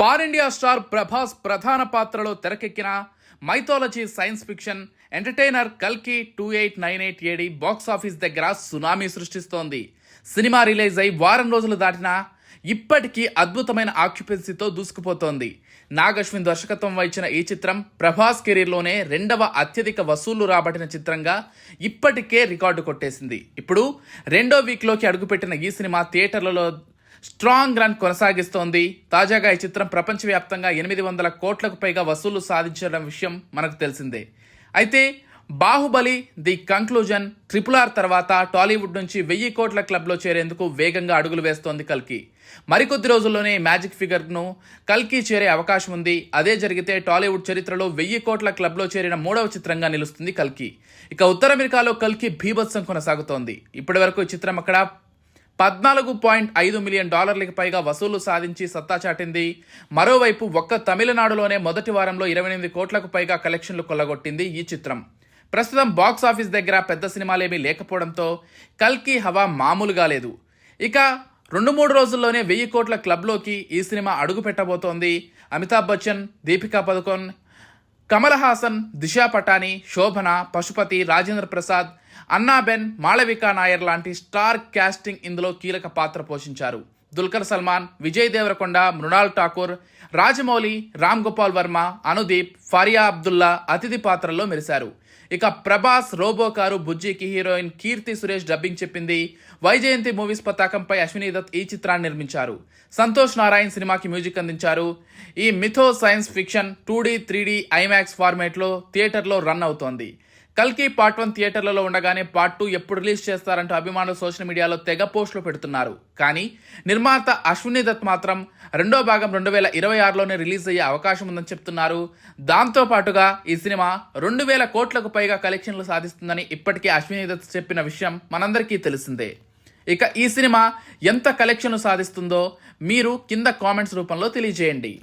Pan India star Prabhas ప్రధాన పాత్రలో తెరకెక్కిన మైథాలజీ సైన్స్ ఫిక్షన్ ఎంటర్టైనర్ కల్కి two eight nine eight AD box office దగ్గర సునామీ సృష్టిస్తోంది. సినిమా రిలీజ్ అయి వారం రోజులు దాటినా ఇప్పటికీ అద్భుతమైన ఆక్యుపెన్సీతో దూసుకుపోతోంది. నాగశ్విన్ దర్శకత్వం వహించిన ఈ చిత్రం ప్రభాస్ కెరీర్లోనే రెండవ అత్యధిక వసూళ్ళు రాబట్టిన చిత్రంగా ఇప్పటికే రికార్డు కొట్టేసింది. ఇప్పుడు రెండో వీక్లోకి అడుగుపెట్టిన ఈ సినిమా థియేటర్లలో స్ట్రాంగ్ రన్ కొనసాగిస్తోంది. తాజాగా ఈ చిత్రం ప్రపంచవ్యాప్తంగా ఎనిమిది వందల కోట్లకు పైగా వసూళ్ళు సాధించడం విషయం మనకు తెలిసిందే. అయితే Baahubali the conclusion triple R తర్వాత టాలీవుడ్ నుంచి వెయ్యి కోట్ల క్లబ్లో చేరేందుకు వేగంగా అడుగులు వేస్తోంది కల్కి. మరికొద్ది రోజుల్లోనే మ్యాజిక్ ఫిగర్ను కల్కి చేరే అవకాశం ఉంది. అదే జరిగితే టాలీవుడ్ చరిత్రలో వెయ్యి కోట్ల క్లబ్లో చేరిన మూడవ చిత్రంగా నిలుస్తుంది కల్కి. ఇక ఉత్తర అమెరికాలో కల్కి భీభత్సం కొనసాగుతోంది. ఇప్పటి వరకు ఈ చిత్రం అక్కడ పద్నాలుగు పాయింట్ ఐదు మిలియన్ డాలర్లకు పైగా వసూలు సాధించి సత్తా చాటింది. మరోవైపు ఒక్క తమిళనాడులోనే మొదటి వారంలో ఇరవై ఎనిమిది కోట్లకు పైగా కలెక్షన్లు కొల్లగొట్టింది ఈ చిత్రం. ప్రస్తుతం బాక్స్ ఆఫీస్ దగ్గర పెద్ద సినిమాలేమీ లేకపోవడంతో కల్కి హవా మామూలుగా లేదు. ఇక రెండు మూడు రోజుల్లోనే వెయ్యి కోట్ల క్లబ్లోకి ఈ సినిమా అడుగు పెట్టబోతోంది. అమితాబ్ బచ్చన్ దీపికా పదుకొన్ కమల్ హాసన్ దిశా పటాని శోభన పశుపతి రాజేంద్ర ప్రసాద్ అన్నాబెన్ మాళవికా నాయర్ లాంటి స్టార్ క్యాస్టింగ్ ఇందులో కీలక పాత్ర పోషించారు. దుల్కర్ సల్మాన్ విజయ్ దేవరకొండ మృణాల్ ఠాకూర్ రాజమౌళి రామ్ గోపాల్ వర్మ అనుదీప్ ఫరియా అబ్దుల్లా అతిథి పాత్రల్లో మెరిశారు. ఇక ప్రభాస్ రోబో కారు బుజ్జికి హీరోయిన్ కీర్తి సురేష్ డబ్బింగ్ చెప్పింది. వైజయంతి మూవీస్ పతాకంపై అశ్విని దత్ ఈ చిత్రాన్ని నిర్మించారు. సంతోష్ నారాయణ్ సినిమాకి మ్యూజిక్ అందించారు. ఈ mytho science fiction two D three D IMAX ఫార్మేట్లో థియేటర్లో రన్ అవుతోంది. కల్కి పార్ట్ వన్ థియేటర్లలో ఉండగానే పార్ట్ టూ ఎప్పుడు రిలీజ్ చేస్తారంటూ అభిమానులు సోషల్ మీడియాలో తెగ పోస్టులు పెడుతున్నారు. కానీ నిర్మాత అశ్విని దత్ మాత్రం రెండో భాగం రెండు వేల ఇరవై ఆరులోనే రిలీజ్ అయ్యే అవకాశం ఉందని చెప్తున్నారు. దాంతో పాటుగా ఈ సినిమా రెండు వేల కోట్లకు పైగా కలెక్షన్లు సాధిస్తుందని ఇప్పటికే అశ్విని దత్ చెప్పిన విషయం మనందరికీ తెలిసిందే. ఇక ఈ సినిమా ఎంత కలెక్షన్లు సాధిస్తుందో మీరు కింద కామెంట్స్ రూపంలో తెలియజేయండి.